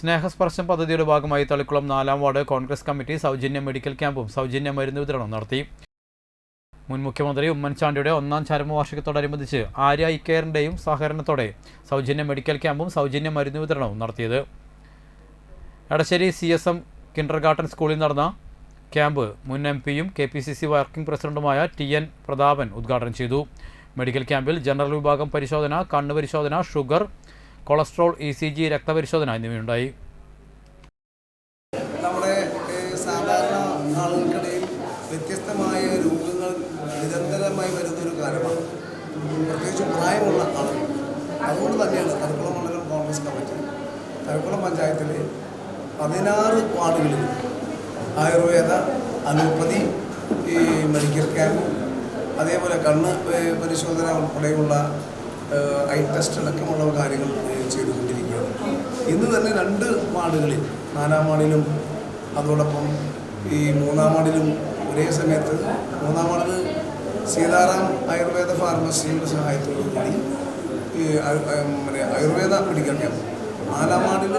സ്നേഹസ്പർശം പദ്ധതിയുടെ ഭാഗമായി തളിക്കുളം നാലാം വാർഡ് കോൺഗ്രസ് കമ്മിറ്റി സൗജന്യ മെഡിക്കൽ ക്യാമ്പും സൗജന്യ മരുന്ന് വിതരണം നടത്തി. മുൻ മുഖ്യമന്ത്രി ഉമ്മൻചാണ്ടിയുടെ ഒന്നാം ചരമവാർഷികത്തോടനുബന്ധിച്ച് ആര്യ ഐ സഹകരണത്തോടെ സൗജന്യ മെഡിക്കൽ ക്യാമ്പും സൗജന്യ മരുന്ന് വിതരണവും നടത്തിയത്. Edassery C S M kindergarten സ്കൂളിൽ നടന്ന ക്യാമ്പ് മുൻ എം പിയും K P C C working പ്രസിഡന്റുമായ ടി എൻ പ്രതാപൻ ഉദ്ഘാടനം ചെയ്തു. മെഡിക്കൽ ക്യാമ്പിൽ ജനറൽ വിഭാഗം പരിശോധന കണ്ണ് പരിശോധന sugar cholesterol E C G രക്തപരിശോധന എന്നിവയുണ്ടായി. നമ്മുടെ സാധാരണ ആളുകൾക്കിടയിൽ വ്യത്യസ്തമായ രോഗങ്ങൾ നിരന്തരമായി വരുന്നൊരു കാലമാണ്. പ്രത്യേകിച്ച് പ്രായമുള്ള ആളുകൾ. അതുകൊണ്ട് തന്നെയാണ് തലക്കുളം മണ്ഡലം കോൺഗ്രസ് കമ്മിറ്റി തലക്കുളം പഞ്ചായത്തിലെ പതിനാറ് വാർഡുകളിൽ ആയുർവേദ അലോപ്പതി ഈ മെഡിക്കൽ ക്യാമ്പ് അതേപോലെ കണ്ണ് പരിശോധന ഉൾപ്പെടെയുള്ള ഐ ടെസ്റ്റ് അടക്കമുള്ള കാര്യങ്ങൾ ചെയ്തുകൊണ്ടിരിക്കുകയാണ്. ഇന്ന് തന്നെ രണ്ട് വാർഡുകളിൽ നാലാം വാർഡിലും അതോടൊപ്പം ഈ മൂന്നാം വാർഡിലും ഒരേ സമയത്ത് മൂന്നാം വാർഡിൽ സീതാറാം ആയുർവേദ ഫാർമസിയുടെ സഹായത്തോടു കൂടി ആയുർവേദ മെഡിക്കൽ ക്യാമ്പ്. നാലാം വാർഡിൽ